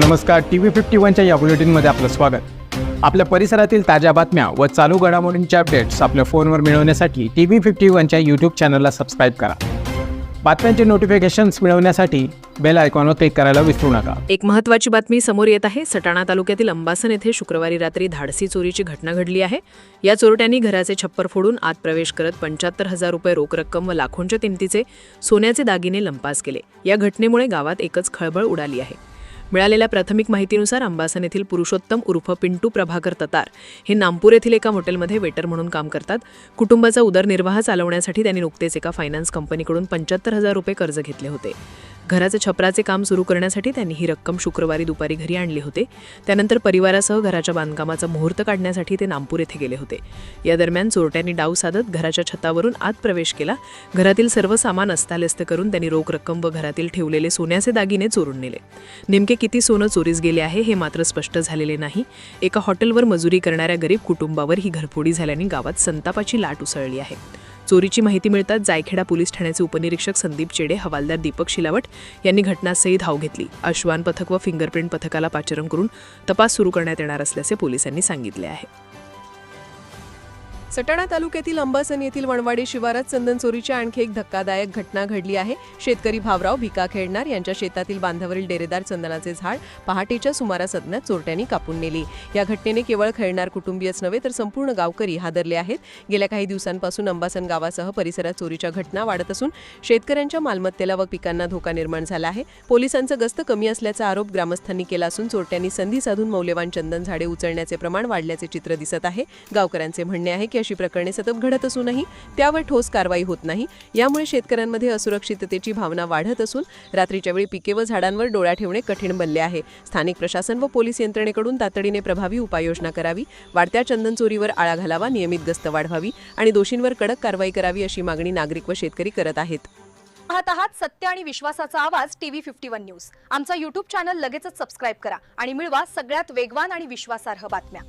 नमस्कार T V fifty वनच्या या बुलेटिनमध्ये आपलं स्वागत. आपल्या परिसरातील ताज्या बातम्या व चालू घडामोडींचे अपडेट्स आपल्या फोनवर मिळवण्यासाठी टी व्ही फिफ्टी वनच्या यूट्यूब चॅनलला सबस्क्राईब करा. बातम्यांचे नोटिफिकेशन्स मिळवण्यासाठी बेल आयकॉनवर क्लिक करायला विसरू नका. एक महत्वाची बातमी समोर येत आहे. सटाणा तालुक्यातील अंबासन येथे शुक्रवारी रात्री धाडसी चोरीची घटना घडली आहे. या चोरट्यांनी घराचे छप्पर फोडून आत प्रवेश करत पंच्याहत्तर हजार रुपये रोख रक्कम व लाखोंच्या किमतीचे सोन्याचे दागिने लंपास केले. या घटनेमुळे गावात एकच खळबळ उडाली आहे. मिळालेल्या प्राथमिक माहितीनुसार अंबासन येथील पुरुषोत्तम उर्फ पिंटू प्रभाकर ततार हे नामपूर येथील एका हॉटेलमध्ये वेटर म्हणून काम करतात. कुटुंबाचा उदरनिर्वाह चालवण्यासाठी त्यांनी नुकतेच एका फायनान्स कंपनीकडून पंच्याहत्तर हजार रुपये कर्ज घेतले होते. घराचे छपराचे काम सुरू करण्यासाठी त्यांनी ही रक्कम शुक्रवारी दुपारी घरी आणली होते. त्यानंतर परिवारासह घराच्या बांधकामाचा मुहूर्त काढण्यासाठी ते नामपूर येथे गेले होते. या दरम्यान चोरट्यांनी डाव साधत घराच्या छतावरून आत प्रवेश केला. घरातील सर्व सामान अस्ताव्यस्त करून त्यांनी रोख रक्कम व घरातील ठेवलेले सोन्याचे दागिने चोरून नेले. नेमके किती सोनं चोरीस गेले आहे हे मात्र स्पष्ट झालेले नाही. एका हॉटेलवर मजुरी करणाऱ्या गरीब कुटुंबावर ही घरफोडी झाल्याने गावात संतापाची लाट उसळली आहे. चोरीची माहिती मिळताच जायखेडा पोलीस ठाण्याचे उपनिरीक्षक संदीप चेडे हवालदार दीपक शिलावट यांनी घटनास्थळी धाव घेतली. अश्वान पथक व फिंगरप्रिंट पथकाला पाचारण करून तपास सुरू करण्यात येणार असल्याचे पोलिसांनी सांगितले आहे. सटाणा तालुक्यातील अंबासन येथील वणवाडी शिवारात चंदन चोरीची आणखी एक धक्कादायक घटना घडली आहे. शेतकरी भावराव भिका खेळणार यांच्या शेतातील बांधावरील डेरेदार चंदनाचे झाड पहाटेच्या सुमारास अज्ञात चोरट्यांनी कापून नेली. या घटनेने केवळ खेळणार कुटुंबीयच नव्हे तर संपूर्ण गावकरी हादरले आहेत. गेल्या काही दिवसांपासून अंबासन गावासह परिसरात चोरीच्या घटना वाढत असून शेतकऱ्यांच्या मालमत्तेला व पिकांना धोका निर्माण झाला आहे. पोलिसांचं गस्त कमी असल्याचा आरोप ग्रामस्थांनी केला असून चोरट्यांनी संधी साधून मौल्यवान चंदन झाडे उचलण्याचे प्रमाण वाढल्याचे चित्र दिसत आहे. गावकऱ्यांचे म्हणणे आहे की अशी प्रकरणे सतत घडत असूनही त्यावर ठोस कारवाई होत नाही. यामुळे शेतकऱ्यांमध्ये असुरक्षिततेची भावना वाढत असून रात्रीच्या वेळी पिके व झाडांवर डोळा ठेवणे कठीण बनले आहे. स्थानिक प्रशासन व पोलीस यंत्रणेकडून तातडीने प्रभावी उपाययोजना करावी वाढत्या चंदन चोरीवर आळा घालावा नियमित गस्त वाढवावी आणि दोषींवर कडक कारवाई करावी अशी मागणी नागरिक व शेतकरी करत आहेत. पाहत आहात सत्य आणि विश्वासाचा आवाज टीव्ही फिफ्टी वन न्यूज. आमचा युट्यूब चॅनल लगेचच सबस्क्राईब करा आणि मिळवा सगळ्यात वेगवान आणि विश्वासार्ह बातम्या.